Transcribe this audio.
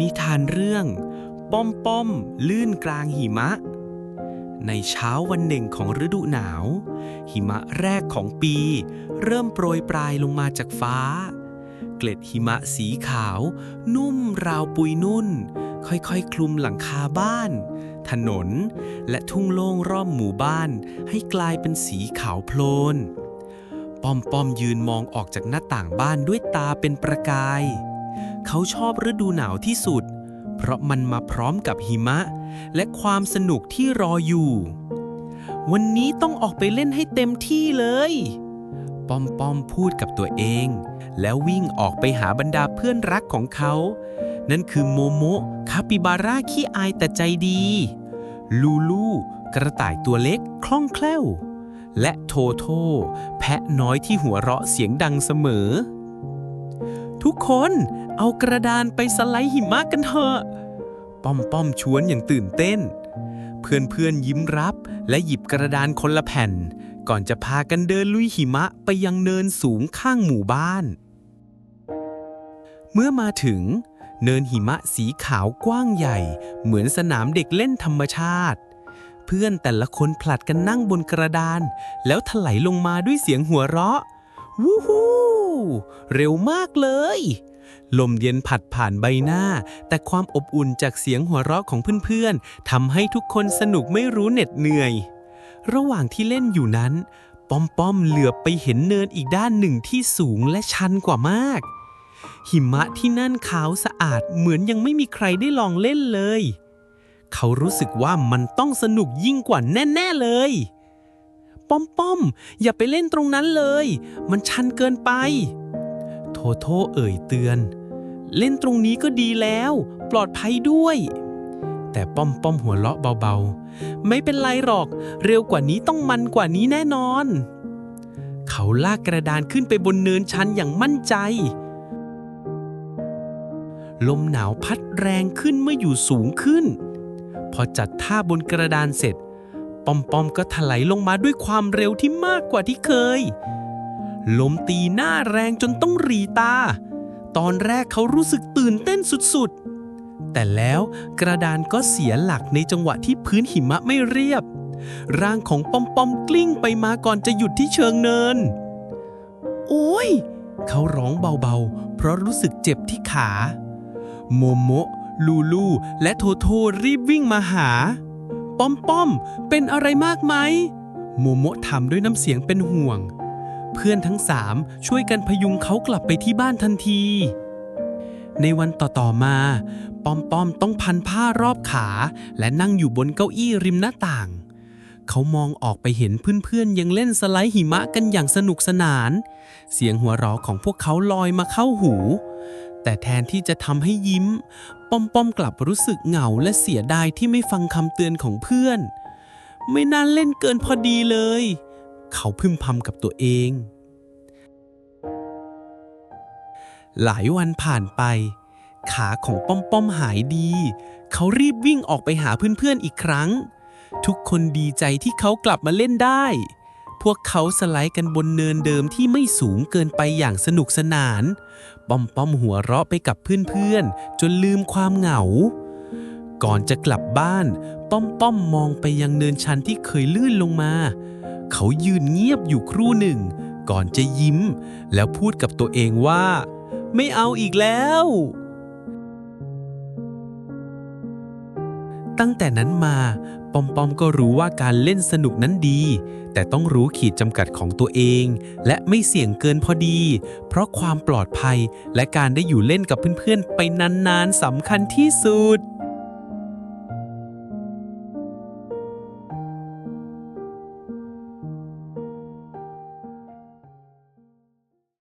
นิทานเรื่อง ป้อมป้อมลื่นกลางหิมะ ในเช้าวันหนึ่งของฤดูหนาว หิมะแรกของปี เริ่มโปรยปลายลงมาจากฟ้า เกล็ดหิมะสีขาว นุ่มราวปุยนุ่น ค่อยๆ คลุมหลังคาบ้าน ถนน และทุ่งโล่งรอบหมู่บ้านให้กลายเป็นสีขาวโพลนป้อมป้อมยืนมองออกจากหน้าต่างบ้านด้วยตาเป็นประกาย เขาชอบฤดูหนาวที่สุด เพราะมันมาพร้อมกับหิมะ และความสนุกที่รออยู่ วันนี้ต้องออกไปเล่นให้เต็มที่เลย ปอมปอมพูดกับตัวเอง แล้ววิ่งออกไปหาบรรดาเพื่อนรักของเขา นั่นคือโมโมะคาปิบาร่าขี้อายแต่ใจดี ลูลูกระต่ายตัวเล็กคล่องแคล่ว และโทโท แพะน้อยที่หัวเราะเสียงดังเสมอ ทุกคนเอากระดานไปสไลด์หิมะกันเถอะ ป้อมป้อมชวนอย่างตื่นเต้น เพื่อนเพื่อนยิ้มรับและหยิบกระดานคนละแผ่น ก่อนจะพากันเดินลุยหิมะไปยังเนินสูงข้างหมู่บ้าน เมื่อมาถึง เนินหิมะสีขาวกว้างใหญ่ เหมือนสนามเด็กเล่นธรรมชาติ เพื่อนแต่ละคนผลัดกันนั่งบนกระดาน แล้วถลายลงมาด้วยเสียงหัวเราะ วู้ฮู้ เร็วมากเลย ลมเย็นผัดผ่านใบหน้า แต่ความอบอุ่นจากเสียงหัวเราะของเพื่อนๆทำให้ทุกคนสนุกไม่รู้เหน็ดเหนื่อย ระหว่างที่เล่นอยู่นั้น ป้อมป้อมเหลือบไปเห็นเนินอีกด้านหนึ่งที่สูงและชันกว่ามาก หิมะที่นั่นขาวสะอาดเหมือนยังไม่มีใครได้ลองเล่นเลย เขารู้สึกว่ามันต้องสนุกยิ่งกว่าแน่ ๆ เลย ป้อมป้อมอย่าไปเล่นตรงนั้นเลย มันชันเกินไป โทโทเอ่ยเตือน เล่นตรงนี้ก็ดีแล้ว ปลอดภัยด้วย แต่ป้อมป้อมหัวเราะเบาๆ ไม่เป็นไรหรอก เร็วกว่านี้ต้องมันกว่านี้แน่นอน เขาลากกระดานขึ้นไปบนเนินชันอย่างมั่นใจ ลมหนาวพัดแรงขึ้นเมื่ออยู่สูงขึ้น พอจัดท่าบนกระดานเสร็จ อมปอมก็ถลายลงมาด้วยความเร็วที่มากกว่าที่เคย ลมตีหน้าแรงจนต้องรีตา ตอนแรกเขารู้สึกตื่นเต้นสุดๆ แต่แล้วกระดานก็เสียหลักในจังหวะที่พื้นหิมะไม่เรียบ ร่างของปอมปอมกลิ้งไปมาก่อนจะหยุดที่เชิงเนิน โอ้ย เขาร้องเบาๆ เพราะรู้สึกเจ็บที่ขา โมโมลูลูและโทโทรีบวิ่งมาหา ป้อมป้อมเป็นอะไรมากไหมโมโมะถามด้วยน้ำเสียงเป็นห่วง เพื่อนทั้งสามช่วยกันพยุงเขากลับไปที่บ้านทันที ในวันต่อๆมา ป้อมป้อมต้องพันผ้ารอบขา และนั่งอยู่บนเก้าอี้ริมหน้าต่าง เขามองออกไปเห็นเพื่อนๆยังเล่นสไลด์หิมะกันอย่างสนุกสนาน เสียงหัวเราะของพวกเขาลอยมาเข้าหู แต่แทนที่จะทำให้ยิ้ม ป้อมป้อมกลับรู้สึกเหงาและเสียดายที่ไม่ฟังคำเตือนของเพื่อน ไม่น่าเล่นเกินพอดีเลย เขาพึมพำกับตัวเอง หลายวันผ่านไป ขาของป้อมป้อมหายดี เขารีบวิ่งออกไปหาเพื่อนๆอีกครั้ง ทุกคนดีใจที่เขากลับมาเล่นได้ วกเขาสไลด์กันบนเนินเดิมที่ไม่สูงเกินไปอย่างสนุกสนาน ป้อมป้อมหัวเราะไปกับเพื่อนๆ จนลืมความเหงา ก่อนจะกลับบ้าน ป้อมป้อมมองไปยังเนินชันที่เคยลื่นลงมา เขายืนเงียบอยู่ครู่หนึ่ง ก่อนจะยิ้ม แล้วพูดกับตัวเองว่า ไม่เอาอีกแล้ว ตั้งแต่นั้นมา ปอมปอมก็รู้ว่าการเล่นสนุกนั้นดี แต่ต้องรู้ขีดจำกัดของตัวเอง และไม่เสี่ยงเกินพอดี เพราะความปลอดภัยและการได้อยู่เล่นกับเพื่อนๆ ไปนานๆสำคัญที่สุด